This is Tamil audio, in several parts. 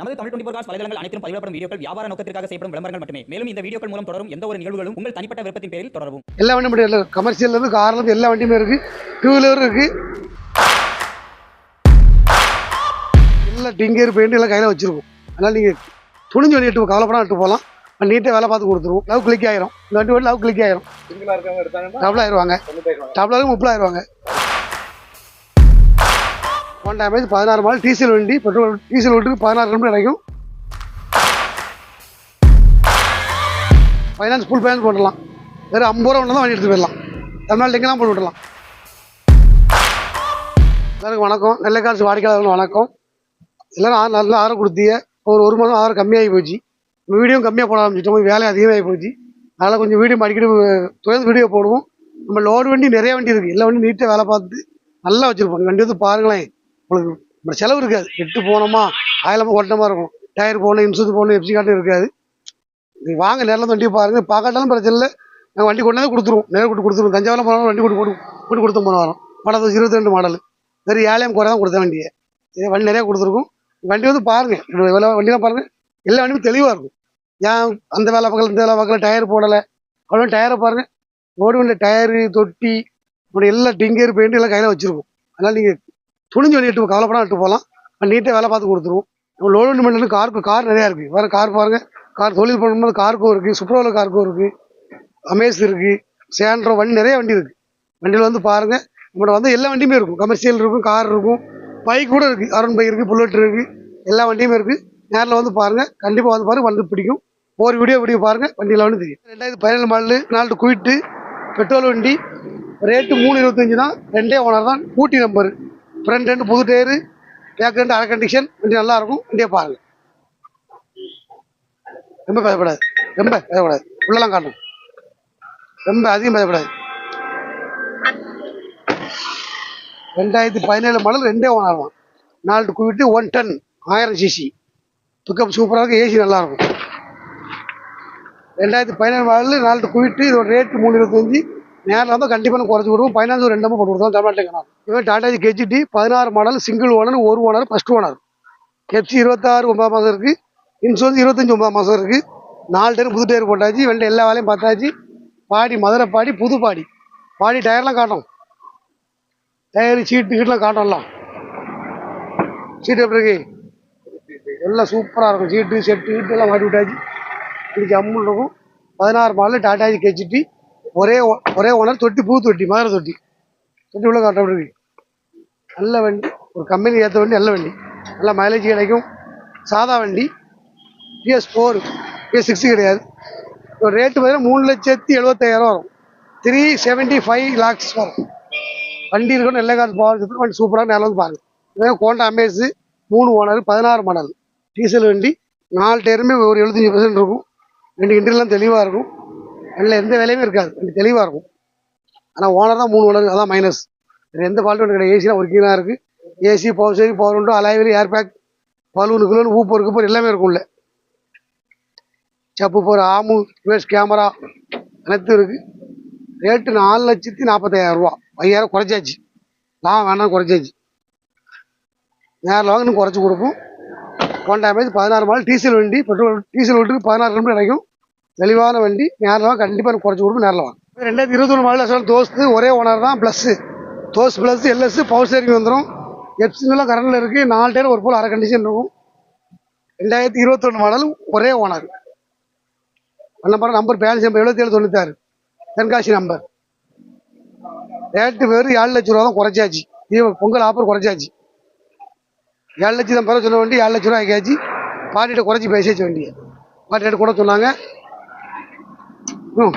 நமது தமிழ் டுவெண்டி காஸ் வலைதளங்கள் அனைத்தும் பதிவிடப்படும் வீடியோக்கள் வியாபார நோக்கத்திற்காக செய்யப்படும் விளம்பரங்கள் மட்டுமே. மேலும் இந்த வீடியோக்கள் மூலம் தொடரும் எந்த ஒரு நிகழ்வுகளும் உங்கள் தனிப்பட்ட விருப்பத்தின் பேரில் தொடரவும். எல்லா வண்டியும் முடியல கமர்ஷியல் இருந்து கார்ல இருந்து எல்லா வண்டியுமே இருக்கு. டூ வீலரும் இருக்கு. எல்லா டிங்கர் பெயிண்ட் எல்லாம் கையில் வச்சிருக்கோம். அதனால நீங்க துணிஞ்சு வண்டி எட்டு கவலைப்படாம எட்டு போகலாம். நீட்டாக வேலை பார்த்து கொடுத்துருவோம். லவ் கிளிக் ஆயிரும். இந்த வண்டி லவ் கிளிக் ஆயிரும். சிங்கிளா இருக்கவங்க எடுத்தாங்கன்னா டபுள் ஆயிருவாங்க. டபுளாக முப்பது ஆயிருவாங்க ஒன் டேமேஜ் பதினாறு மாடல் டீசல் வண்டி பெட்ரோல் டீசல் வீட்டுக்கு பதினாறு கிலோமீட்டர் கிடைக்கும் ஃபைனான்ஸ் ஃபுல் ஃபைனான்ஸ் போட்டுடலாம் வெறும் ஐம்பது ரூபா தான் வண்டி எடுத்து போயிடலாம். தமிழ்நாடு எங்கெல்லாம் போட்டு விடலாம் எல்லாருக்கும் வணக்கம். நெல்லை காசு வாடிக்கையாளர்கள் வணக்கம். எல்லாரும் நல்லா நல்ல ஆரம் கொடுத்தீங்க. ஒரு ஒரு மாதம் ஆரம் கம்மியாகி போச்சு. வீடியோ கம்மியாக போட ஆரம்பிச்சிட்டோம். வேலை அதிகமாகி போச்சு. அதனால் கொஞ்சம் வீடியோ அடிக்கடி தொடர்ந்து வீடியோ போடுவோம். நம்ம லோடு வண்டி நிறைய வண்டி இருக்குது எல்லா வண்டியும் நீட்டாக வேலை பார்த்து நல்லா வச்சுருப்போம் வண்டி வந்து பாருங்களேன். உங்களுக்கு செலவு இருக்காது. எட்டு போனோமா ஆயிரமா ஓட்டமாக இருக்கும். டயர் போகணும் இன்சூரன்ஸ் போகணும் எப்சி காட்டும் இருக்காது. நீங்கள் வாங்க நேரில் வண்டியை பாருங்கள் பார்க்காட்டாலும் பிரச்சனை இல்லை. நாங்கள் வண்டி கொண்டாந்து கொடுத்துருவோம். நேரில் கொடுத்து கொடுத்துருவோம். தஞ்சாவூரில் போனாலும் வண்டி கொண்டு போட்டு கொண்டு கொடுத்து போன வரோம். மாடல் இருபத்தி ரெண்டு மாடல். வெறும் ஏழையும் குறை தான் கொடுத்த வண்டியை. இதே வண்டி நிறையா கொடுத்துருக்கோம். வண்டி வந்து பாருங்கள் எவ்வளோ வண்டியெலாம் பாருங்கள் எல்லா வண்டியும் தெளிவாக இருக்கும். ஏன் அந்த வேலை பக்கத்தில் இந்த வேலை பக்கத்தில் டயர் போடலை. அவ்வளோ டயரை பாருங்கள் ஓடி வண்டி டயரு தொட்டி இப்படி எல்லா டிங்கர் பெயிண்ட் எல்லாம் கையில் வச்சுருக்கோம். அதனால் நீங்கள் துணிஞ்சு வண்டி எட்டு கவலைப்படாம விட்டு போகலாம். நீட்டாக வேலை பார்த்து கொடுத்துருவோம். நம்ம லோடு வண்டி காருக்கு கார் நிறையா இருக்குது வேறு கார் பாருங்கள் கார் தொழில் பண்ணும்போது காருக்கும் இருக்குது சுப்ரோவில் காருக்கும் இருக்குது அமேஸ் இருக்குது சேண்ட்ரோ வண்டி நிறைய வண்டி இருக்குது வண்டியில் வந்து பாருங்கள் நம்மகிட்ட வந்து எல்லா வண்டியுமே இருக்கும். கமர்ஷியல் இருக்கும் கார் இருக்கும். பைக் கூட இருக்குது அருண் பைக் இருக்குது புல்லட் இருக்குது எல்லா வண்டியுமே இருக்குது நேரில் வந்து பாருங்கள் கண்டிப்பாக வந்து பாருங்கள் வந்து பிடிக்கும். ஒரு வீடியோ வீடியோ பாருங்கள் வண்டியில் வந்து தெரியும். ரெண்டாயிரத்து பதினேழு மாடலு நாலு குயிட்டு பெட்ரோல் வண்டி. ரேட்டு மூணு இருபத்தஞ்சி தான். ரெண்டே ஓனர் தான். ஊட்டி நம்பர் ஃப்ரண்ட் ரெண்டு புது டயரு பேக் ரெண்டு அரை கண்டிஷன் வண்டி நல்லா இருக்கும். வண்டியை பாருங்க. ரொம்ப பயப்படாது. ரொம்ப பயப்படாது. உள்ளலாம் காட்டணும் ரொம்ப அதிகம் பயப்படாது. ரெண்டாயிரத்தி பதினேழு மாடல் ரெண்டே ஒன் தான். நாலு குவிட்டு ஒன் டன் ஆயிரம் சிசி பிக்கப் சூப்பராக இருக்கும் ஏசி நல்லாயிருக்கும் ரெண்டாயிரத்தி பதினேழு மாடல் நாலு குவிட்டு இதோட ரேட்டு மூணு இருபத்தஞ்சி. நேரில் இருந்தால் கண்டிப்பாக குறைச்சி கொடுப்போம். ஃபைனான்ஸ் ஒரு ரெண்டாம போட்டு கொடுத்தோம் தமிழ்நாட்டுக்கு இவன் டாடாஜி கெஜிடி பதினாறு மாடல் சிங்கிள் ஓனர் ஒரு ஓனர் ஃபஸ்ட் ஓனர் எஃப்சி இருபத்தாறு ஒன்பதாம் மாதம் இருக்குது இன்சூரன்ஸ் இருபத்தஞ்சி ஒன்பதாம் மாதம் இருக்குது நாலு டயர் புது டயர் போட்டாச்சு. வண்டி எல்லா வேலையும் பார்த்தாச்சு. பாடி மதுரை பாடி புது பாடி. பாடி டயர்லாம் காட்டும் டயர் சீட்டு கீட்டெலாம் காட்டும்லாம் சீட்டு எப்படி இருக்கு? எல்லாம் சூப்பராக இருக்கும். சீட்டு செட்டு கீட்டு எல்லாம் மாட்டி விட்டாச்சு. இன்னைக்கு அம்முன்னு இருக்கும். பதினாறு மாடல் டாட்டாஜி கெச்சிட்டி ஒரே ஓ- ஒரே ஓனர் தொட்டி பூ தொட்டி மாதிரி தொட்டி. தொட்டி உள்ள காட்ட அப்படி நல்ல வண்டி ஒரு கம்பெனி ஏற்ற வண்டி நல்ல வண்டி. நல்ல மைலேஜ் கிடைக்கும். சாதா வண்டி. பிஎஸ் ஃபோர் பிஎஸ் சிக்ஸ் கிடையாது. ஒரு ரேட்டு பார்த்தீங்கன்னா மூணு லட்சத்தி எழுபத்தாயிரம் வரும். த்ரீ செவன்ட்டி ஃபைவ் லேக்ஸ் வரும். வண்டி இருக்கணும் நல்ல காசு பவர் வண்டி சூப்பராக நேரில் வந்து பாருங்கள் இதே கோண்டா அமேஸு மூணு ஓனர் பதினாறு மாடல் டீசல் வண்டி நாலு டயருமே ஒரு எழுபத்தஞ்சி பர்சன்ட் இருக்கும். ரெண்டு இன்டர்லாம் தெளிவாக இருக்கும். வண்டியில் எந்த வேலையுமே இருக்காது. கொஞ்சம் தெளிவாக இருக்கும். ஆனால் ஓனர் தான் மூணு ஓனர் அதான் மைனஸ் வேறு எந்த ஃபால்ட்டும் கிடையாது. ஏசிலாம் ஒர்க்கிங்காக இருக்குது ஏசி பவர் சேரி பவர் உண்டு அலாய்வில் ஏர் பேக் பலூனு கிலோனு ஊப்பு இருக்கு எல்லாமே இருக்கும் உள்ள சப்பு போகிற ஆமு ரிவர்ஸ் கேமரா அனைத்தும் இருக்குது ரேட்டு நாலு லட்சத்தி நாற்பத்தாயிரம் ரூபா. ஐயாயிரம் குறைச்சாச்சு. நான் வேணாம் குறைச்சாச்சு. நேரில் வாங்க இன்னும் குறைச்சி கொடுப்போம். ஒன் டேமேஜ் பதினாறு மாடல் டீசல் வண்டி பெட்ரோல் டீசல் வீட்டுக்கு பதினாறு கிலோமீட்டர் கிடைக்கும். தெளிவான வண்டி நேரில் வாங்க கண்டிப்பாக குறைச்சி கொடுப்போம் நேரில் வாங்க ரெண்டாயிரத்தி இருபத்தொன்று மாடல் சொல்ல தோஸ்து ஒரே ஓனர் தான் plus Dost plus LS power steering வந்துடும் எப்சிலாம் கரண்டில் இருக்குது நாலு டேர் ஒரு போல் அரை கண்டிஷன் இருக்கும். ரெண்டாயிரத்தி இருபத்தொன்று மாடல் ஒரே owner number number balance number எழுபத்தேழு தொண்ணூத்தாறு. தென்காசி நம்பர் ரேட்டு வெறும் ஏழு லட்ச ரூபா தான் குறைச்சாச்சு. தீப பொங்கல் ஆஃபர் குறைச்சாச்சு. ஏழு லட்சம் தான் பிறகு சொன்ன வண்டி ஏழு லட்ச ரூபா ஆகியாச்சு. பாட்டிகிட்ட குறைச்சி பேசியாச்சு வண்டியை. பாட்டி கூட சொன்னாங்க ம்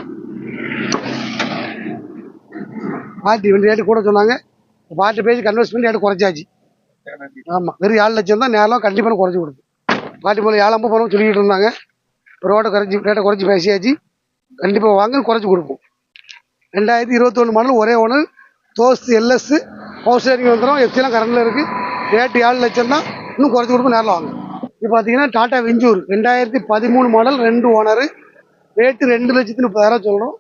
பாட்டி வண்டி ரேட்டு கூட சொன்னாங்க. பாட்டி பேசி கன்வெர்ஸ் பண்ணி ரேட்டு குறைச்சாச்சு. ஆமாம் வெறும் ஏழு லட்சம் தான் நேரம் கண்டிப்பாக குறைச்சி கொடுத்து. பாட்டி மூலம் ஏழாம்பது போனோம் சொல்லிக்கிட்டு இருந்தாங்க. ரோட்டை குறைச்சி ரேட்டை குறைச்சி பேசியாச்சு. கண்டிப்பாக வாங்க குறைச்சி கொடுப்போம். ரெண்டாயிரத்தி இருபத்தொன்று மாடல் ஒரே ஒன்று தோஸ்து எல்எஸ் ஹவுஸ் ரேட்டிங் வந்துடும் எஃப்சிலாம் கரண்டில் இருக்குது ரேட்டு ஏழு லட்சம் தான். இன்னும் குறைச்சி கொடுப்போம் நேரில் வாங்க. இப்போ பார்த்தீங்கன்னா டாடா வெஞ்சூர் ரெண்டாயிரத்தி பதிமூணு மாடல் ரெண்டு ஓனரு ரேட்டு ரெண்டு லட்சத்தி முப்பதாயிரம் சொல்கிறோம்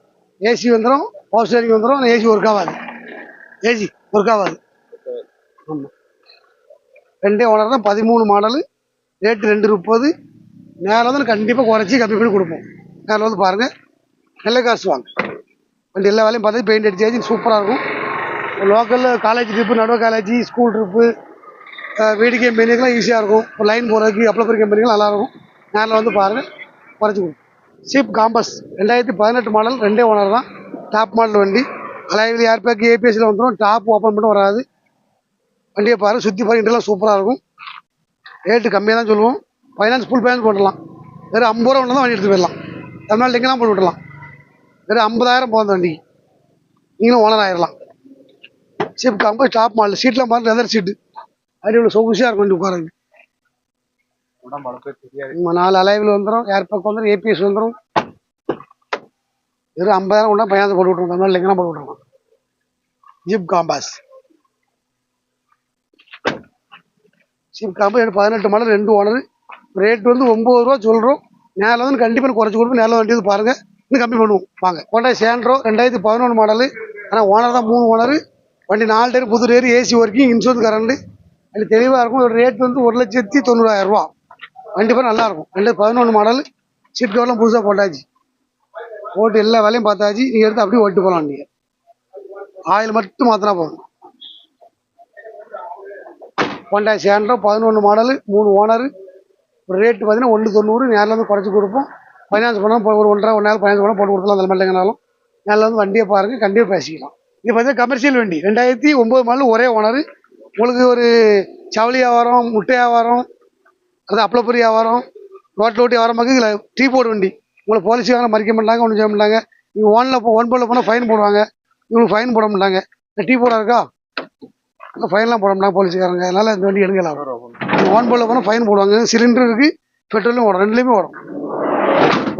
ஏசி வந்துடும் பவர் ஸ்டேரிங் வந்துடும் ஆனால் ஏசி ஒர்க் ஆகாது. ஏசி ஒர்க் ஆகாது. ஆமாம் ரெண்டே ஓனர் தான் பதிமூணு மாடலு ரேட்டு ரெண்டு முப்பது. நேரில் வந்து கண்டிப்பாக குறைச்சி கம்மி பண்ணி கொடுப்போம். மேலே வந்து பாருங்கள் நல்ல காசு வாங்க. வண்டி எல்லா வேலையும் பார்த்து பெயிண்ட் அடிச்சாச்சு சூப்பராக இருக்கும். லோக்கலில் காலேஜ் ட்ரிப்பு நடுவ காலேஜ் ஸ்கூல் ட்ரிப்பு வீடு கம்பெனிக்கெலாம் ஈஸியாக இருக்கும். இப்போ லைன் போகிறதுக்கு அப்ளை கம்பெனிகள் நல்லாயிருக்கும் நேரில் வந்து பாருங்கள் குறைச்சி கொடுப்போம். சீப் காம்பஸ் ரெண்டாயிரத்தி பதினெட்டு மாடல் ரெண்டே ஓனர் தான். டாப் மாடல் வண்டி. அலைவில் ஏர் பேக் வந்துடும் டாப் ஓப்பன் மட்டும் வராது. வண்டியை பாருங்கள் சுற்றி பாருங்க இதெல்லாம் சூப்பராக இருக்கும். ரேட்டு கம்மியாக தான் சொல்லுவோம். ஃபைனான்ஸ் ஃபுல் ஃபைனான்ஸ் போட்டுடலாம். வெறும் ஐம்பது ரூபா ஒன்று தான் வண்டி எடுத்து போயிடலாம். தமிழ்நாட்டில் எங்கெல்லாம் போட்டு விடலாம் வெறும் ஐம்பதாயிரம் போகுது வண்டிக்கு. நீங்களும் ஓனர் ஆயிடலாம் சீப் காம்பஸ் டாப் மாடல் சீட்லாம் பாருங்கள் லெதர் சீட்டு அப்படி இவ்வளோ சொகுசியாக இருக்கும் வண்டி உட்காரது நம்ம நாலு அலைவில் வந்துடும் ஏர் பக்கம் வந்துடும் ஏபிஎஸ் வந்துடும் வெறும் ஐம்பதாயிரம் கொண்டா பையன் போட்டு விட்ருவோம் தமிழ்நாட்டில் எங்கே போட்டு விட்ருவோம் ஜிப் காம்பாஸ் ஜிப் காம்பாஸ் பதினெட்டு மாடல் ரெண்டு ஓனர் ரேட் வந்து ஒம்பது ரூபா சொல்கிறோம் நேரில் வந்து கண்டிப்பாக குறைச்சி கொடுப்போம் நேரில் வண்டி வந்து பாருங்கள் இன்னும் கம்மி பண்ணுவோம். வாங்க. கொண்டாய் சேண்ட்ரோ ரெண்டாயிரத்தி பதினொன்று மாடலு ஆனால் ஓனர் தான் மூணு ஓனர் வண்டி நாலு டேர் புது tyre AC working insurance current அது தெளிவாக இருக்கும். ஒரு ரேட் வந்து ஒரு லட்சத்தி தொண்ணூறாயிரம் கண்டிப்பாக வண்டி ரெண்டு நல்லா இருக்கும் பதினொன்று மாடல் சீட் கவர்லாம் புதுசாக போட்டாச்சு. போட்டு எல்லா வேலையும் பார்த்தாச்சு. நீங்கள் எடுத்து அப்படியே ஓட்டு போகலாம் நீங்கள் ஆயில் மட்டும் மாற்றினா போதும். ஹோண்டா சேண்ட்ரோ பதினொன்று மாடலு மூணு ஓனரு ஒரு ரேட்டு பார்த்தீங்கன்னா ஒன்று தொண்ணூறு நேரில் வந்து குறைச்சி கொடுப்போம். ஃபைனான்ஸ் பண்ணால் ஒரு ஒன்றரை ஒன் நாள் ஃபைனான்ஸ் பண்ணால் போட்டு கொடுக்கலாம் அந்த மாதிரிங்கனாலும் நேரில் வந்து வண்டியை பாருங்கள் கண்டிப்பாக பேசிக்கலாம். இது பார்த்தீங்கன்னா கமர்ஷியல் வண்டி. ரெண்டாயிரத்தி ஒம்பது மாடல் ஒரே ஓனரு உங்களுக்கு ஒரு சவுளி வியாபாரம் முட்டை வியாபாரம் அது அப்பளப்பொரி வியாபாரம் ரோட்டில் ஓட்டி வியாபாரமாக இதில் டீ போர்டு வண்டி. உங்களை போலீஸ்காரங்க மறிக்க மாட்டாங்க ஒன்றும் செய்ய மாட்டாங்க. இவங்க ஓனில் போ ஒன் போர்டில் போனால் ஃபைன் போடுவாங்க. இவங்களுக்கு ஃபைன் போட மாட்டாங்க. இந்த டீ போர்டாக இருக்கா? ஃபைன்லாம் போட மாட்டாங்க போலீஸ்காரங்க அதனால் இந்த வண்டி எடுக்கலாம் ஒன் போர்டில் போனால் ஃபைன் போடுவாங்க. சிலிண்டர் இருக்குது பெட்ரோலும் ஓடும். ரெண்டுலேயுமே ஓடும்.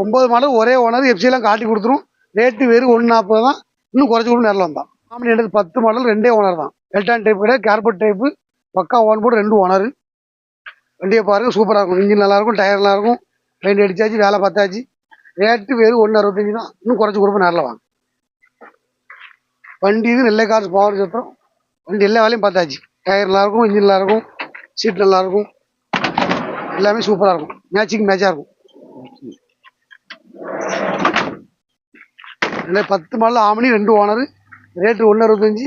ஒம்பது மாடல் ஒரே ஓனர் எஃப்சிலாம் காட்டி கொடுத்துரும். ரேட்டு வெறும் ஒன்று நாற்பது தான். இன்னும் குறைச்சி கூட நேரில் வந்தான் ஆமாம் எடுத்து பத்து மாடல் ரெண்டே ஓனர் தான். எல்டான் டைப் கிடையாது கேர்பட் டைப்பு பக்கா ஓன் போர்டு ரெண்டு ஓனர் வண்டியை பாருங்க சூப்பராக இருக்கும். இன்ஜின் நல்லாயிருக்கும் டயர் நல்லாயிருக்கும் பெயிண்ட் அடிச்சாச்சு வேலை பார்த்தாச்சு. ரேட்டு வெறும் ஒன்று அறுபத்தஞ்சி தான். இன்னும் குறைச்சி கொடுப்போம் நேரில் வாங்க. வண்டி இது நெல்லை காசு பவர் சத்திரம். வண்டி எல்லா வேலையும் பார்த்தாச்சு. டயர் நல்லாயிருக்கும் இன்ஜின் நல்லாயிருக்கும் சீட் நல்லாயிருக்கும் எல்லாமே சூப்பராக இருக்கும். மேட்சிங் மேட்சாக இருக்கும். இல்லை பத்து மாடல் ஆமணி ரெண்டு ஓனர் ரேட்டு ஒன்று அறுபத்தஞ்சி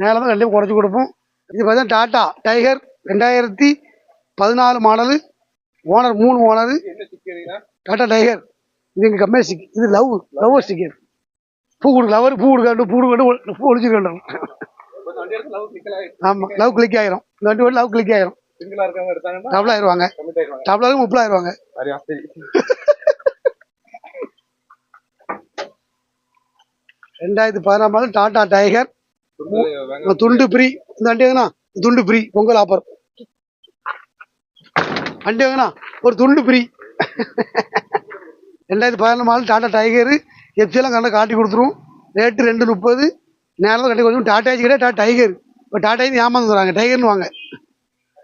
மேலே தான் கண்டிப்பாக குறைச்சி கொடுப்போம். இது பார்த்தா டாட்டா டைகர் ரெண்டாயிரத்தி பதினாலு மாடலு ஓனர் மூணு ஓனரு டாட்டா டைகர். இது எங்கள் கம்மியாக ஸ்டிக் இது லவ் லவ் ஸ்டிக்கர் பூ கொடுக்க லவர் பூ கொடுக்காண்டு பூ கொடுக்காண்டு பூ ஒழிச்சிருக்காண்டு ஆமாம் லவ் கிளிக் ஆயிரும். இந்த வண்டி லவ் கிளிக் ஆயிரும். டபுள் ஆயிருவாங்க. டபுள் ஆயிரம் முப்பது ஆயிருவாங்க. ரெண்டாயிரத்தி பதினாறு மாடல் டாடா டைகர். துண்டு ஃப்ரீ இந்த வண்டி எங்கண்ணா துண்டு ஃப்ரீ பொங்கல் ஆஃபர் வண்டி வாங்கினா ஒரு துண்டு ஃப்ரீ. ரெண்டாயிரத்தி பதினாறு மாடல் டாடா டைகரு. எஃப்சியெல்லாம் கண்டா காட்டி கொடுத்துருவோம் ரேட்டு ரெண்டு முப்பது. நேரம் கட்டி கொடுத்துரும். டாடா ஏசி கிடையாது டாடா டைகர். இப்போ டாடா ஏமாந்து வராங்க டைகர்னு வாங்க.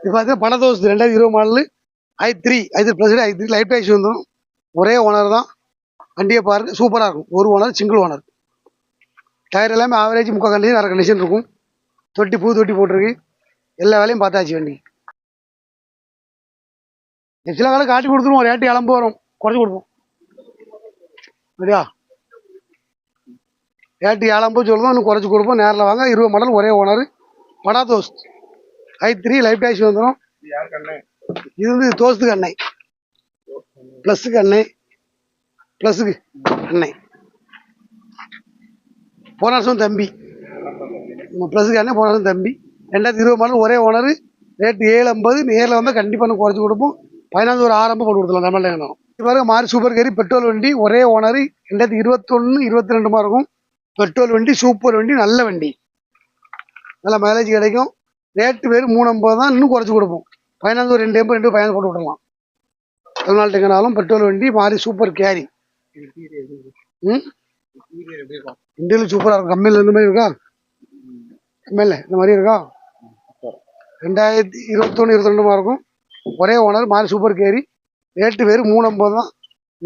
இது பார்த்தீங்கன்னா பணதோசு ரெண்டாயிரத்தி இருபது model. I three I three plus I three life dies வந்துடும் ஒரே ஓனர் தான். வண்டியை பாருங்க சூப்பராக இருக்கும். ஒரு ஓனர் சிங்கிள் ஓனர் டயர் எல்லாமே ஆவரேஜ் முக்கால் கண்டிஷன் அரை கண்டிஷன் இருக்கும். தொட்டி பூ தொட்டி போட்டிருக்கு. எல்லா வேலையும் பார்த்தாச்சு வண்டி. சில வேலை காட்டி கொடுத்துருவோம். ரேட்டு இளம்பு வரும். குறைச்சி கொடுப்போம். சரியா? ரேட்டு இளம்பு சொல்லுவோம் இன்னும் குறைச்சி கொடுப்போம். நேரில் வாங்க. இருபது மாடல் ஒரே owner Bada Dost. I three life tax வந்துடும் இது வந்து தோஸ்துக்கு அன்னை ப்ளஸ்ஸுக்கு அன்னை ப்ளஸ்ஸுக்கு அன்னை போன வருஷம் தம்பி. ப்ளஸ்ஸுக்கு அண்ணன் போன வருஷம் தம்பி. ரெண்டாயிரத்தி இருபது மாடல் ஒரே ஓனர் ரேட்டு ஏழு ஐம்பது. நேரில் வந்து கண்டிப்பாக குறைச்சி கொடுப்போம். பதினாந்து ஒரு ஆரம்பம் போட்டு கொடுத்துலாம் வேணும் இது பாருங்க மாறி சூப்பர் கேரி பெட்ரோல் வண்டி ஒரே ஓனர் ரெண்டாயிரத்தி இருபத்தொன்று இருபத்தி ரெண்டுமா இருக்கும். பெட்ரோல் வண்டி சூப்பர் வண்டி நல்ல வண்டி. நல்ல மைலேஜ் கிடைக்கும். ரேட்டு வெறும் மூணு ஐம்பது தான் இன்னும் குறைச்சி கொடுப்போம். பதினாந்து ஒரு ரெண்டு எண்பது ரெண்டு பயணம் போட்டு விடலாம் தமிழ்நாட்டு எங்கனாலும் பெட்ரோல் வண்டி மாறி சூப்பர் கேரி ம்? இந்தியாவில் சூப்பராக இருக்கும். கம்மியில் இந்த மாதிரி இருக்கா? கம்மியில் இந்த மாதிரி இருக்கா? ரெண்டாயிரத்தி இருபத்தொன்று இருபத்தி ரெண்டுமா இருக்கும். ஒரே ஓனர் மாறி சூப்பர் கேரி. ரேட்டு வெறும் மூணு ஐம்பது தான்.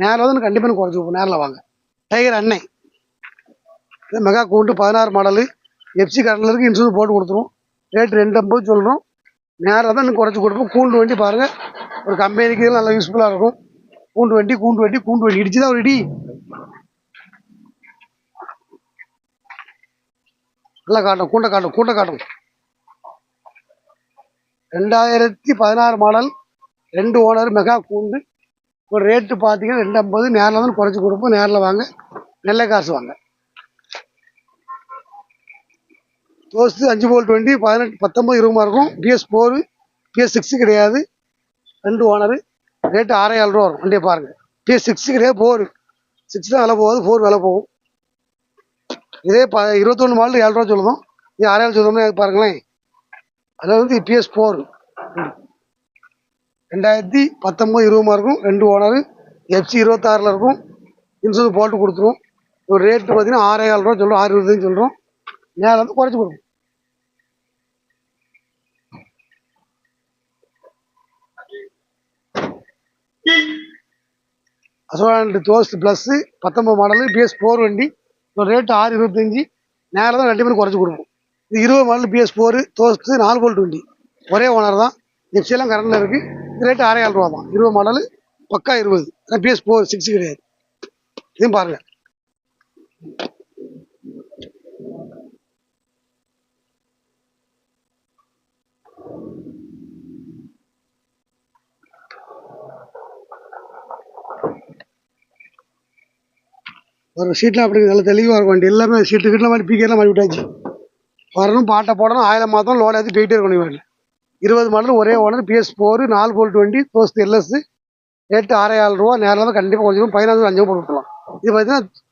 நேரில் வந்து கண்டிப்பாக குறைச்சி கொடுப்போம் நேரில் வாங்க. டைகர் அன்னை இது மெகா கூண்டு பதினாறு மாடலு. எஃப்சி கரண்டில் இருக்குது இன்சூரன்ஸ் போட்டு கொடுத்துருவோம். ரேட் ரெண்டு ஐம்பது சொல்கிறோம் நேராக தான் இன்னும் குறைச்சி கொடுப்போம். கூண்டு வண்டி பாருங்கள் ஒரு கம்பெனிக்கு இதெல்லாம் நல்லா யூஸ்ஃபுல்லாக இருக்கும். கூண்டு வண்டி கூண்டு வண்டி கூண்டு வண்டி. இடிச்சு தான் ஒரு இடி? நல்லா காட்டும். கூண்டை காட்டும் கூண்டை காட்டும். ரெண்டாயிரத்தி பதினாறு மாடல் ரெண்டு ஓனர் மெகா கூண்டு. ஒரு ரேட்டு பார்த்தீங்கன்னா ரெண்டு ஐம்பது நேரில் வந்து குறைச்சி கொடுப்போம். நேரில் வாங்க நெல்லை காசு வாங்க. தோஸ்து அஞ்சு போல் டுவெண்ட்டி பதினெட்டு பத்தொம்பது இருபமா இருக்கும் பிஎஸ் ஃபோரு பிஎஸ் சிக்ஸு கிடையாது. ரெண்டு ஓனரு. ரேட்டு ஆறாயிரம் ரூபா வரும். வண்டியை பாருங்கள் பிஎஸ் சிக்ஸு கிடையாது ஃபோரு சிக்ஸ் தான் விலை போகாது ஃபோர் விலை போகும். இதே ப இருபத்தொன்று மாடல் ஏழு ரூபா சொல்லணும் இது ஆறாயிரம் சொல்லணும்னா பாருங்களேன். அதாவது வந்து பிஎஸ் ஃபோர் ரெண்டாயிரத்தி பத்தொம்பது இருபதுமா இருக்கும் ரெண்டு ஓனரு எஃப்சி இருபத்தாறில் இருக்கும். இன்சூரன்ஸ் போட்டு கொடுத்துருவோம் ஒரு ரேட்டு பார்த்தீங்கன்னா ஆறாயிரம் ரூபா சொல்கிறோம் ஆறு இருபதுன்னு சொல்கிறோம் நேரில் வந்து குறைச்சி கொடுக்கும் அசோலாண்டு தோஸ்ட் ப்ளஸ்ஸு பத்தொம்பது மாடலு பிஎஸ் ஃபோர் வண்டி. ஒரு ரேட்டு ஆறு இருபத்தஞ்சி. நேரில் தான் ரெண்டு பேரும் குறைச்சி கொடுப்போம். இது இருபது மாடல் பிஎஸ் ஃபோர் தோஸ்ட்டு நாலு போல் டுவெண்ட்டி ஒரே ஓனர் தான். எஃப்சியெல்லாம் கரண்டில் இருக்குது இது ரேட்டு ஆறாயிரம் ரூபா தான். இருபது மாடலு பக்கா இருபது. ஆனால் பிஎஸ் ஃபோர் சிக்ஸ் கிடையாது. இதையும் பாருங்கள் ஒரு சீட்டில் அப்படி நல்ல தெளிவாக இருக்கும். வண்டி எல்லாமே சீட்டு கீட்டில் மாதிரி பீக்கெல்லாம் மாட்டி விட்டாச்சு. வரணும் பாட்டை போடணும் ஆயிரம் மாதம் லோடு ஏற்றி போயிட்டே இருக்கணும் இவன் இருபது மாடல் ஒரே ஓனர் பிஎஸ் ஃபோர் நாலு ஃபோர் வண்டி தோஸ்து எல்எஸ் ரேட்டு ஆறாயிரம் ரூபா நேரில் தான் கண்டிப்பாக கொஞ்சம் பதினாறு அஞ்சு போட்டு விட்டுலாம் இது பார்த்தீங்கன்னா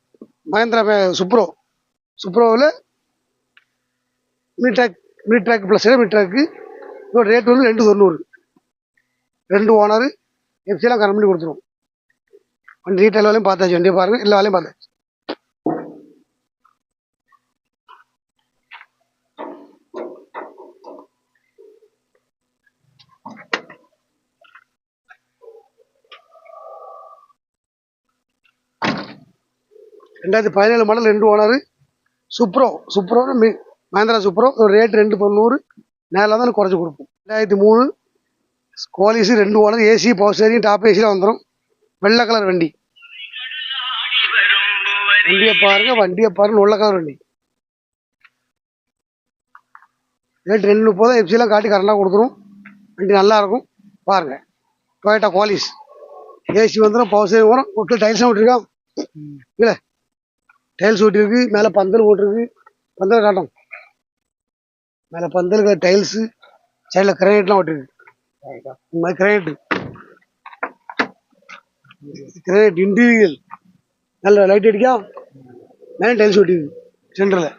மகேந்திரா சுப்ரோ சுப்ரோவில் மீட்ராக் மீட்ராக் ப்ளஸ் மீட்ராக்கு இதோட ரேட் வந்து ரெண்டு தொண்ணூறு. ரெண்டு ஓனர் எஃப்சியெலாம் கரெக்ட் பண்ணி கொடுத்துருவோம். வண்டி ரீட்டைல் வேலையும் பார்த்தாச்சு வண்டியை பாருங்கள் எல்லா வேலையும் பார்த்தாச்சு. ரெண்டாயிரத்தி பதினேழு மாடல் ரெண்டு ஓனர். சுப்ரோ சுப்ரோ மி மஹேந்திரா சுப்ரோ ஒரு ரேட் ரெண்டு தொண்ணூறு. நேரில் தான் குறைச்சி கொடுப்போம். ரெண்டாயிரத்தி மூணு. கோலிஸு ரெண்டு owner. AC power steering top ஏசியில் வந்துடும் வெள்ளை கலர் வண்டி. வண்டியை பாருங்க வண்டியை பாருங்க வெள்ளை கலர் வண்டி. ரேட் ரெண்டு முப்பது எஃப்சிலாம் காட்டி கரெக்டாக கொடுத்துரும். வண்டி நல்லா இருக்கும். பாருங்க. டொயேட்டா குவாலிஸ் ஏசி வந்துடும் பவர் ஸ்டேரிங் வரும் விட்டு டைல்ஸும் விட்டுருக்கோம் இல்லை டைல்ஸ் ஓட்டிருக்கு மேலே பந்தல் ஓட்டிருக்கு பந்தல் காட்டும். மேலே பந்தல் டைல்ஸு சைடில் கிரானைட்லாம் ஓட்டிருக்கு இந்த மாதிரி கிரானைட்டு கிரானைட் இன்டீரியல் நல்ல லைட் அடிக்கா மேலே டைல்ஸ் ஓட்டிருக்கு சென்டரில்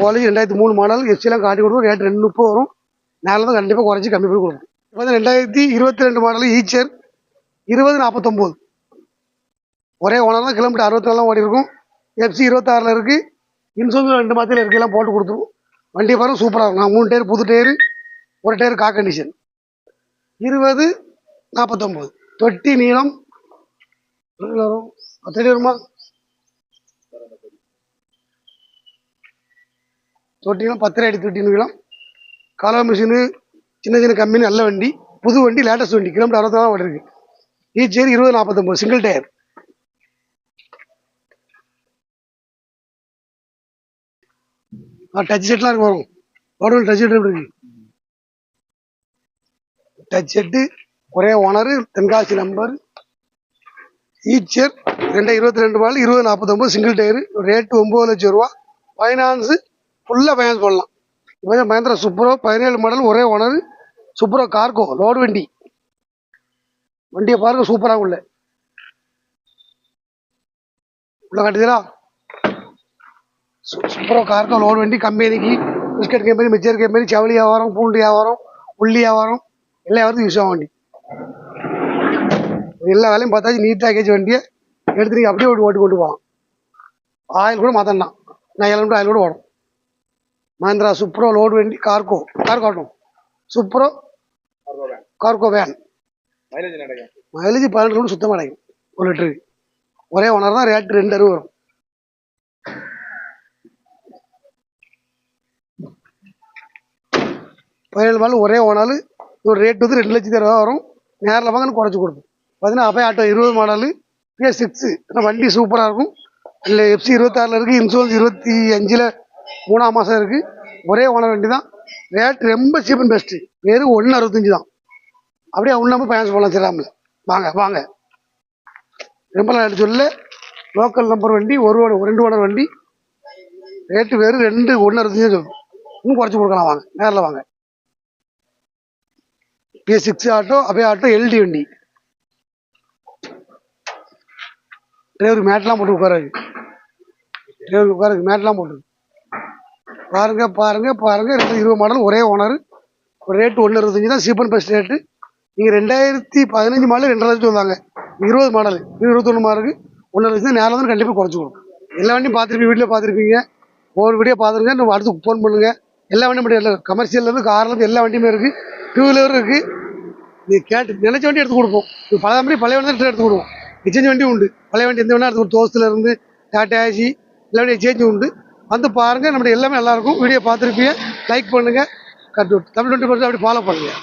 காலேஜ் ரெண்டாயிரத்தி மூணு மாடல் எஸ்சிலாம் காட்டி கொடுக்கும் ரேட் ரெண்டு முப்பது வரும். நேரில் தான் கண்டிப்பாக குறைச்சி கம்மி பண்ணி கொடுக்கும். இப்போ வந்து ரெண்டாயிரத்தி இருபத்தி ரெண்டு மாடல் ஈச்சர் இருபது நாற்பத்தொம்போது ஒரே ஓனர் தான் கிலோமீட்டர் அறுபத்தாலாம் ஓடி இருக்கும் எஃப்சி இருபத்தாறில் இருக்குது இன்சூரன்ஸ் ரெண்டு மாதத்தில் இருக்கு. போட்டு கொடுத்துருவோம் வண்டி பாருங்க சூப்பராக இருக்கும். நான் மூணு டயர் புது டயரு ஒரு டயர் கா கண்டிஷன் இருபது நாற்பத்தொம்போது தொட்டி நீளம். வரும். பத்தடி வருமா? தொட்டினா நீளம் பத்தரை அடி தொட்டி நீளம். கலர் மிஷினு சின்ன சின்ன கம்பெனி நல்ல வண்டி. புது வண்டி லேட்டஸ்ட் வண்டி. கிலோமீட்டர் அறுபத்தி நாலாம் ஓடி இருக்குது ஈச் ஏர் இருபது நாற்பத்தொம்போது சிங்கிள் டயர் டச் செட்லாம் இருக்கு வரும் ரோடு டச் செட் எப்படி இருக்கு? டச் செட்டு ஒரே ஓனரு தென்காசி நம்பர் ஈச்சர் ரெண்டு இருபத்தி ரெண்டு மாடல் இருபது நாற்பத்தொம்பது சிங்கிள் டயரு ரேட்டு ஒம்பது லட்சம் ரூபா. ஃபைனான்ஸு ஃபுல்லாக ஃபைனான்ஸ் பண்ணலாம். இப்போ தான் மகேந்திரா சுப்ரோ பதினேழு மாடல் ஒரே ஓனர் சூப்பரோ கார்கோ லோடு வண்டி. வண்டியை பாருங்க சூப்பராக உள்ள. உள்ள காட்டுதீரா சூப்பராக கார்கோ லோடு வண்டி கம்பெனிக்கு பிஸ்கட் கம்பெனி மிச்சர் கம்பெனி சவுளி வியாபாரம் பூண்டு வியாபாரம் உள்ளி வியாபாரம் எல்லா வியாபாரத்துக்கும் யூஸ் ஆகும் வண்டி. எல்லா வேலையும் பார்த்தாச்சு நீட் பேக்கேஜ் வண்டியை எடுத்து நீங்கள் அப்படியே ஓட்டி ஓட்டி கொண்டு போகலாம். ஆயில் கூட மாற்றலாம் நான் ஏழு ஆயில் கூட ஓடும். மஹேந்திரா சுப்ரோ லோடு வண்டி கார்கோ கார்கோ ஆட்டும் சுப்ரோ கார்கோ வேன் மைலேஜ் பன்னெண்டு கூட சுத்தமாக கிடைக்கும் ஒரு லிட்டருக்கு. ஒரே ஓனர் தான் ரேட்டு ரெண்டு அறுபது வரும். பதினேழு மாடல் ஒரே ஓனாலு ஒரு ரேட் வந்து ரெண்டு லட்சத்தி ரூபா வரும். நேரில் வாங்கன்னு குறைச்சி கொடுப்போம். பார்த்தீங்கன்னா அப்போ ஆட்டோ இருபது மாடலு பிஎஸ் சிக்ஸு வண்டி சூப்பராக இருக்கும். இல்லை எஃப்சி இருபத்தாறில் இருக்குது இன்சூரன்ஸ் இருபத்தி அஞ்சில் மூணாம் மாதம் இருக்குது ஒரே ஓனர் வண்டி தான். ரேட் ரொம்ப சீப் அண்ட் பெஸ்ட்டு வெறும் ஒன்று அறுபத்தஞ்சு தான். அப்படியே ஒன்றாமல் பயணம் போகலாம் சரியாமல் வாங்க வாங்க. ரொம்ப நாள் சொல்ல. லோக்கல் நம்பர் வண்டி ஒரு ஓனர் ரெண்டு ஓனர் வண்டி. ரேட்டு வேறு ரெண்டு ஒன்று அறுபத்தஞ்சு இன்னும் குறைச்சி கொடுக்கலாம் வாங்க. நேரில் வாங்க. B six auto Ape auto LD வண்டி. டிரைவருக்கு மேட்லாம் போட்டு உட்காராது டிரைவருக்கு உட்காருக்கு மேட்லாம் போட்டு பாருங்க பாருங்க பாருங்க. ரெண்டு இருபது மாடல் ஒரே ஓனர் ஒரு ரேட்டு ஒன்று இருபத்தஞ்சி தான் சீப்பன் பெஸ்ட் ரேட்டு நீங்கள் ரெண்டாயிரத்தி பதினஞ்சு மாடல் ரெண்டரை லட்சம் வந்தாங்க. இருபது மாடல் இருபத்தொன்று மாடலுக்கு ஒன்று லட்சம் நேரில் வந்து கண்டிப்பாக குறைச்சி கொடுக்கும் எல்லா வண்டியும் பார்த்துருப்பீங்க வீட்டில் பார்த்துருப்பீங்க. ஒவ்வொரு வீடியோ பார்த்துருங்க நம்ம அடுத்து ஃபோன் பண்ணுங்கள் எல்லா வண்டியும் மட்டும் இல்லை கமர்ஷியல்லேருந்து கார்லேருந்து எல்லா வண்டியுமே இருக்குது டூ வீலர் இருக்குது நீ கேட்டு நினைச்ச வண்டி எடுத்து கொடுப்போம். இப்போ பழைய மாதிரி பழைய வண்டி தான் எடுத்து கொடுப்போம். எக்ஸ்சேஞ்ச் வண்டி உண்டு. பழைய வண்டி எந்த வேணா எடுத்து கொடுத்து தோஸ்துல இருந்து டாட்டா ஏசி எல்லா வண்டி எக்ஸ்சேஞ்ச் உண்டு. வந்து பாருங்க நம்மளுடைய எல்லாமே நல்லா இருக்கும். வீடியோ பார்த்துருப்பீங்க. லைக் பண்ணுங்க. கட்டு தமிழ் டுவெண்ட்டி அப்படி ஃபாலோ பண்ணுங்க.